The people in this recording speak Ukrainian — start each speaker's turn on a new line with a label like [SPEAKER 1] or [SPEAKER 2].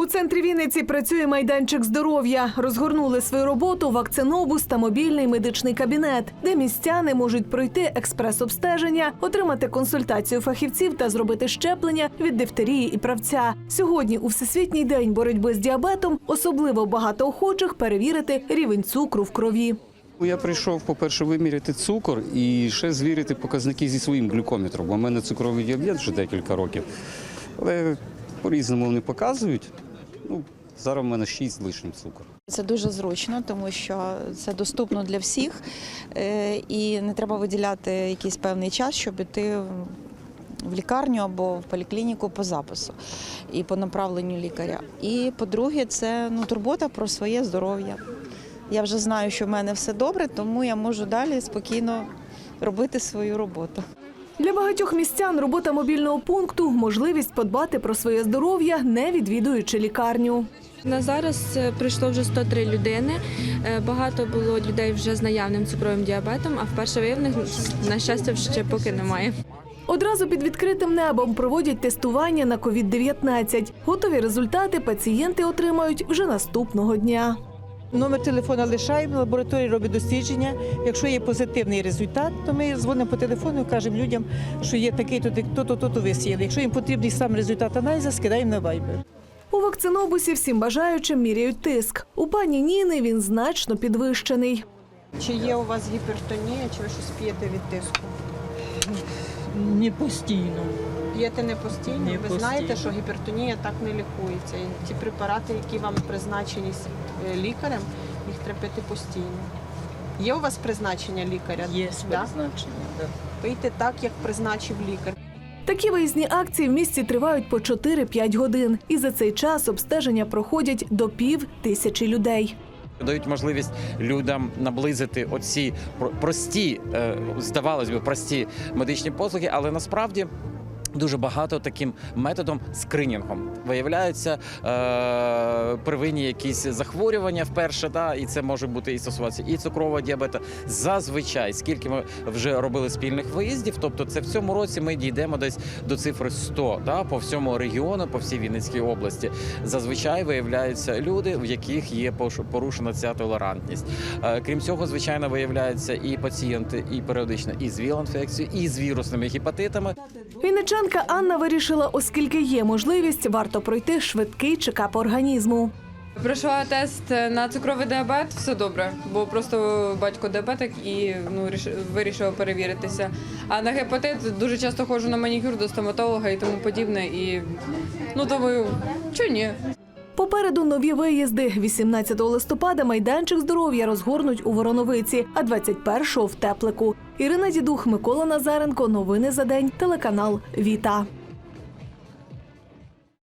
[SPEAKER 1] У центрі Вінниці працює майданчик здоров'я. Розгорнули свою роботу вакцинобус та мобільний медичний кабінет, де містяни можуть пройти експрес-обстеження, отримати консультацію фахівців та зробити щеплення від дифтерії і правця. Сьогодні, у всесвітній день боротьби з діабетом, особливо багато охочих перевірити рівень цукру в крові.
[SPEAKER 2] Я прийшов, по-перше, виміряти цукор і ще звірити показники зі своїм глюкометром, бо в мене цукровий діабет вже декілька років. Але по-різному вони показують. Ну, зараз в мене 6 з лишнім цукор.
[SPEAKER 3] Це дуже зручно, тому що це доступно для всіх, е, і не треба виділяти якийсь певний час, щоб іти в лікарню або в поліклініку по запису і по направленню лікаря. І по-друге, це ну, турбота про своє здоров'я. Я вже знаю, що в мене все добре, тому я можу далі спокійно робити свою роботу.
[SPEAKER 1] Для багатьох містян робота мобільного пункту можливість подбати про своє здоров'я, не відвідуючи лікарню.
[SPEAKER 4] На зараз е, прийшло вже 103 людини. Е, Багато було людей вже з наявним цукровим діабетом, а вперше виявлених, на щастя, ще поки немає.
[SPEAKER 1] Одразу під відкритим небом проводять тестування на COVID-19. Готові результати пацієнти отримають вже наступного дня.
[SPEAKER 5] Номер телефона лишаємо, лабораторія робить дослідження. Якщо є позитивний результат, то ми дзвонимо по телефону і кажемо людям, що є такий, то то-то, то-то висіяли. Якщо їм потрібний сам результат аналізу, скидаємо на Viber.
[SPEAKER 1] У вакцинобусі всім бажаючим міряють тиск. У пані Ніни він значно підвищений.
[SPEAKER 6] Чи є у вас гіпертонія, чи ви щось п'єте від тиску?
[SPEAKER 5] Не постійно.
[SPEAKER 6] П'єте не постійно?
[SPEAKER 5] Не
[SPEAKER 6] ви
[SPEAKER 5] постійно.
[SPEAKER 6] знаєте, що гіпертонія так не лікується. І ті препарати, які вам призначені е, лікарем, їх треба пити постійно. Є у вас призначення лікаря?
[SPEAKER 5] Є
[SPEAKER 6] Да?
[SPEAKER 5] призначення. Да.
[SPEAKER 6] Пийте так, як призначив лікар.
[SPEAKER 1] Такі виїзні акції в місті тривають по 4-5 годин. І за цей час обстеження проходять до пів тисячі людей.
[SPEAKER 7] Дають можливість людям наблизити оці про- прості, е, здавалось би, прості медичні послуги, але насправді. Дуже багато таким методом скринінгом виявляються е, первинні якісь захворювання вперше, да, і це може бути і стосуватися і цукрового діабета. Зазвичай, скільки ми вже робили спільних виїздів, тобто це в цьому році ми дійдемо десь до цифри 100 да, по всьому регіону, по всій Вінницькій області. Зазвичай виявляються люди, в яких є порушена ця толерантність. Е, Крім цього, звичайно, виявляються і пацієнти, і періодично і з віл-інфекцією, і з вірусними гепатитами.
[SPEAKER 1] Вінничанка Анна вирішила, оскільки є можливість, варто пройти швидкий чекап організму.
[SPEAKER 8] Пройшла тест на цукровий діабет, все добре, бо просто батько діабетик і ну ріш- вирішила перевіритися. А на гепатит дуже часто ходжу на манікюр до стоматолога і тому подібне. І ну думаю, чому ні?
[SPEAKER 1] Попереду нові виїзди. 18 листопада майданчик здоров'я розгорнуть у Вороновиці, а 21-го – в Теплику. Ірина Дідух, Микола Назаренко. Новини за день. Телеканал Віта.